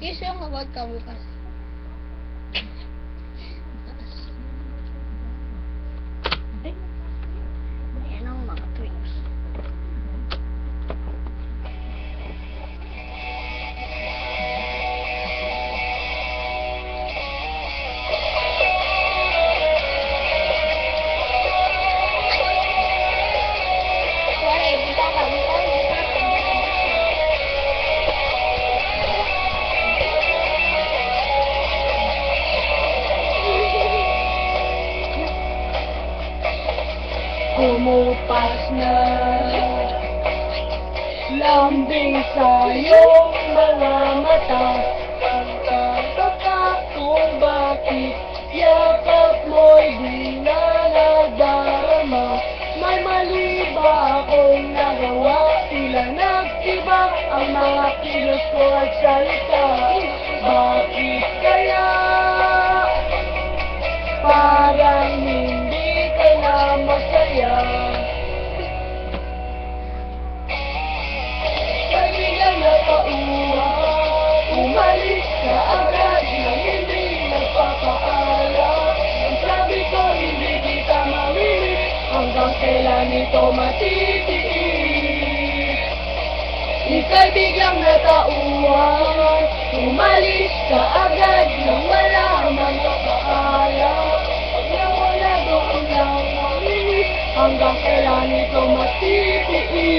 Isso é uma vodka, Lucas. Kumupas na Lambing sa iyong mga mata. Pagkakaka kung bakit Yakap mo'y di na nadarama? May mali ba akong nagawa? Sila nagtiba ang mga kilos ko at salita. Bakit Nakauwan Umalis ka agad nang hindi nagpapaalam Ang sabi ko hindi kita mamimit Hanggang kailan ito matitiis Ika'y biglang natauhan Umalis ka agad nang wala mang kapaalam Pag nawala doon lang mamimit Hanggang kailan ito matitiis